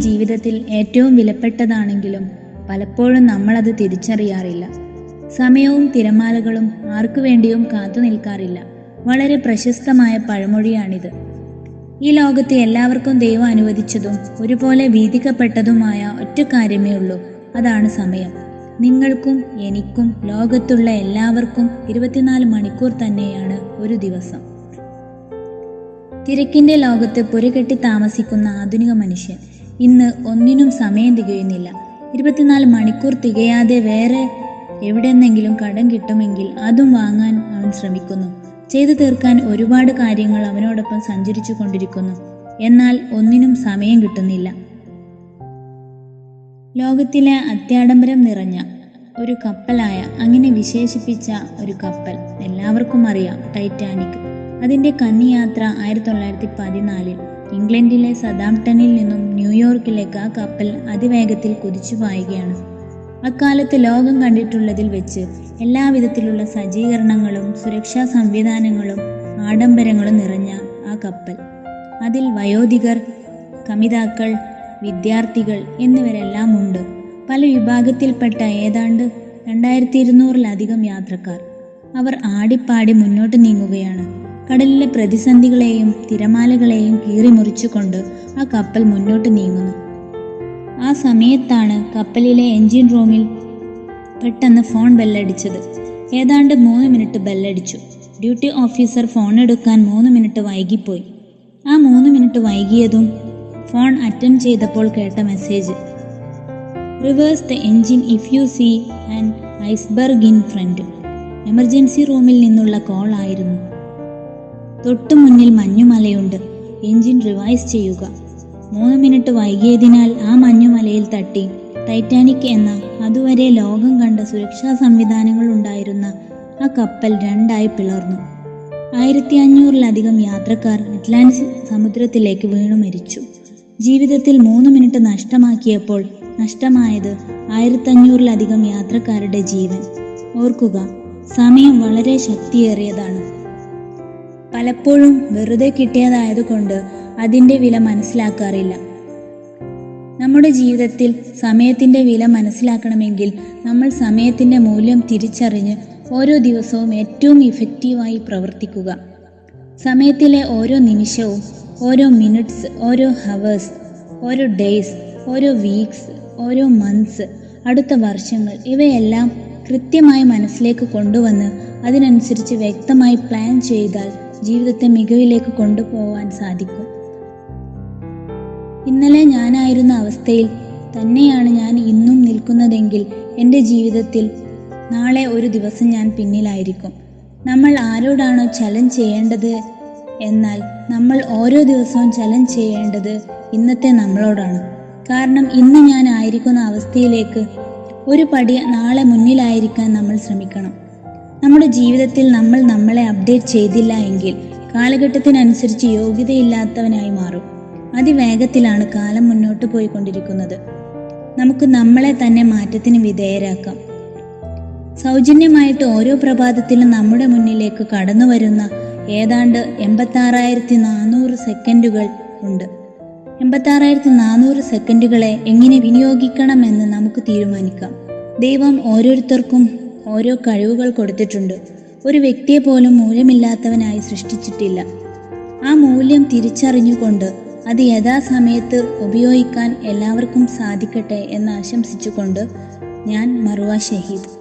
ജീവിതത്തിൽ ഏറ്റവും വിലപ്പെട്ടതാണെങ്കിലും പലപ്പോഴും നമ്മൾ അത് തിരിച്ചറിയാറില്ല. സമയവും തിരമാലകളും ആർക്കു വേണ്ടിയും കാത്തു നിൽക്കാറില്ല. വളരെ പ്രശസ്തമായ പഴമൊഴിയാണിത്. ഈ ലോകത്തെ എല്ലാവർക്കും ദൈവം അനുവദിച്ചതും ഒരുപോലെ വീതിക്കപ്പെട്ടതുമായ ഒറ്റ കാര്യമേ ഉള്ളൂ. അതാണ് സമയം. നിങ്ങൾക്കും എനിക്കും ലോകത്തുള്ള എല്ലാവർക്കും ഇരുപത്തിനാല് മണിക്കൂർ തന്നെയാണ് ഒരു ദിവസം. തിരക്കിന്റെ ലോകത്ത് പുരകെട്ടി താമസിക്കുന്ന ആധുനിക മനുഷ്യൻ ഇന്ന് ഒന്നിനും സമയം തികയുന്നില്ല. ഇരുപത്തിനാല് മണിക്കൂർ തികയാതെ വേറെ എവിടെന്നെങ്കിലും കടം കിട്ടുമെങ്കിൽ അതും വാങ്ങാൻ അവൻ ശ്രമിക്കുന്നു. ചെയ്തു തീർക്കാൻ ഒരുപാട് കാര്യങ്ങൾ അവനോടൊപ്പം സഞ്ചരിച്ചു കൊണ്ടിരിക്കുന്നു. എന്നാൽ ഒന്നിനും സമയം കിട്ടുന്നില്ല. ലോകത്തിലെ അത്യാഡംബരം നിറഞ്ഞ ഒരു കപ്പലായ അങ്ങനെ വിശേഷിപ്പിച്ച ഒരു കപ്പൽ എല്ലാവർക്കും അറിയാം. ടൈറ്റാനിക്. അതിന്റെ കന്നിയാത്ര ആയിരത്തി തൊള്ളായിരത്തി പതിനാലിൽ ഇംഗ്ലണ്ടിലെ സദാംപ്ടണിൽ നിന്നും ന്യൂയോർക്കിലേക്ക് ആ കപ്പൽ അതിവേഗത്തിൽ കുതിച്ചു പായുകയാണ്. അക്കാലത്ത് ലോകം കണ്ടിട്ടുള്ളതിൽ വെച്ച് എല്ലാവിധത്തിലുള്ള സജ്ജീകരണങ്ങളും സുരക്ഷാ സംവിധാനങ്ങളും ആഡംബരങ്ങളും നിറഞ്ഞ ആ കപ്പൽ. അതിൽ വയോധികർ കമിതാക്കൾ വിദ്യാർത്ഥികൾ എന്നിവരെല്ലാം ഉണ്ട്. പല വിഭാഗത്തിൽപ്പെട്ട ഏതാണ്ട് രണ്ടായിരത്തി ഇരുന്നൂറിലധികം യാത്രക്കാർ. അവർ ആടിപ്പാടി മുന്നോട്ട് നീങ്ങുകയാണ്. കടലിലെ പ്രതിസന്ധികളെയും തിരമാലകളെയും കീറിമുറിച്ചുകൊണ്ട് ആ കപ്പൽ മുന്നോട്ട് നീങ്ങുന്നു. ആ സമയത്താണ് കപ്പലിലെ എഞ്ചിൻ റൂമിൽ പെട്ടെന്ന് ഫോൺ ബെല്ലടിച്ചത്. ഏതാണ്ട് മൂന്ന് മിനിറ്റ് ബെല്ലടിച്ചു. ഡ്യൂട്ടി ഓഫീസർ ഫോൺ എടുക്കാൻ മൂന്ന് മിനിറ്റ് വൈകിപ്പോയി. ആ മൂന്ന് മിനിറ്റ് വൈകിയതും ഫോൺ അറ്റൻഡ് ചെയ്തപ്പോൾ കേട്ട message. Reverse the engine if you see and iceberg in front. Emergency റൂമിൽ നിന്നുള്ള കോൾ ആയിരുന്നു. തൊട്ടു മുന്നിൽ മഞ്ഞുമലയുണ്ട്. എഞ്ചിൻ റിവൈസ് ചെയ്യുക. മൂന്ന് മിനിറ്റ് വൈകിയതിനാൽ ആ മഞ്ഞുമലയിൽ തട്ടി. ടൈറ്റാനിക് എന്ന അതുവരെ ലോകം കണ്ട സുരക്ഷാ സംവിധാനങ്ങൾ ഉണ്ടായിരുന്ന ആ കപ്പൽ രണ്ടായി പിളർന്നു. ആയിരത്തി അഞ്ഞൂറിലധികം യാത്രക്കാർ അറ്റ്ലാന്റിക് സമുദ്രത്തിലേക്ക് വീണു മരിച്ചു. ജീവിതത്തിൽ മൂന്ന് മിനിറ്റ് നഷ്ടമാക്കിയപ്പോൾ നഷ്ടമായത് ആയിരത്തഞ്ഞൂറിലധികം യാത്രക്കാരുടെ ജീവൻ. ഓർക്കുക സമയം വളരെ ശക്തിയേറിയതാണ്. പലപ്പോഴും വെറുതെ കിട്ടിയതായതുകൊണ്ട് അതിന്റെ വില മനസ്സിലാക്കാറില്ല. നമ്മുടെ ജീവിതത്തിൽ സമയത്തിന്റെ വില മനസ്സിലാക്കണമെങ്കിൽ നമ്മൾ സമയത്തിന്റെ മൂല്യം തിരിച്ചറിഞ്ഞ് ഓരോ ദിവസവും ഏറ്റവും ഇഫക്റ്റീവായി പ്രവർത്തിക്കുക. സമയത്തിലെ ഓരോ നിമിഷവും ഓരോ മിനിറ്റ്സ് ഓരോ ഹവേഴ്സ് ഓരോ ഡേയ്സ് ഓരോ വീക്സ് ഓരോ മന്ത്സ് അടുത്ത വർഷങ്ങൾ ഇവയെല്ലാം കൃത്യമായി മനസ്സിലേക്ക് കൊണ്ടുവന്ന് അതിനനുസരിച്ച് വ്യക്തമായി പ്ലാൻ ചെയ്താൽ ജീവിതത്തെ മികവിലേക്ക് കൊണ്ടുപോകാൻ സാധിക്കും. ഇന്നലെ ഞാനായിരുന്ന അവസ്ഥയിൽ തന്നെയാണ് ഞാൻ ഇന്നും നിൽക്കുന്നതെങ്കിൽ എന്റെ ജീവിതത്തിൽ നാളെ ഒരു ദിവസം ഞാൻ പിന്നിലായിരിക്കും. നമ്മൾ ആരോടാണോ ചലഞ്ച് ചെയ്യേണ്ടത് എന്നാൽ നമ്മൾ ഓരോ ദിവസവും ചലഞ്ച് ചെയ്യേണ്ടത് ഇന്നത്തെ നമ്മളോടാണ്. കാരണം ഇന്ന് ഞാൻ ആയിരിക്കുന്ന അവസ്ഥയിലേക്ക് ഒരു പടി നാളെ മുന്നിലായിരിക്കാൻ നമ്മൾ ശ്രമിക്കണം. നമ്മുടെ ജീവിതത്തിൽ നമ്മൾ നമ്മളെ അപ്ഡേറ്റ് ചെയ്തില്ല എങ്കിൽ കാലഘട്ടത്തിനനുസരിച്ച് യോഗ്യതയില്ലാത്തവനായി മാറും. അതിവേഗത്തിലാണ് കാലം മുന്നോട്ട് പോയിക്കൊണ്ടിരിക്കുന്നത്. നമുക്ക് നമ്മളെ തന്നെ മാറ്റത്തിന് വിധേയരാക്കാം. സൗജന്യമായിട്ട് ഓരോ പ്രഭാതത്തിലും നമ്മുടെ മുന്നിലേക്ക് കടന്നു വരുന്ന ഏതാണ്ട് എൺപത്താറായിരത്തി നാനൂറ് സെക്കൻഡുകൾ ഉണ്ട്. എൺപത്താറായിരത്തി നാനൂറ് സെക്കൻഡുകളെ എങ്ങനെ വിനിയോഗിക്കണമെന്ന് നമുക്ക് തീരുമാനിക്കാം. ദൈവം ഓരോരുത്തർക്കും ഓരോ കഴിവുകൾ കൊടുത്തിട്ടുണ്ട്. ഒരു വ്യക്തിയെ പോലും മൂല്യമില്ലാത്തവനായി സൃഷ്ടിച്ചിട്ടില്ല. ആ മൂല്യം തിരിച്ചറിഞ്ഞുകൊണ്ട് അത് യഥാസമയത്ത് ഉപയോഗിക്കാൻ എല്ലാവർക്കും സാധിക്കട്ടെ എന്ന് ആശംസിച്ചുകൊണ്ട് ഞാൻ മറുവ ഷഹീദ്.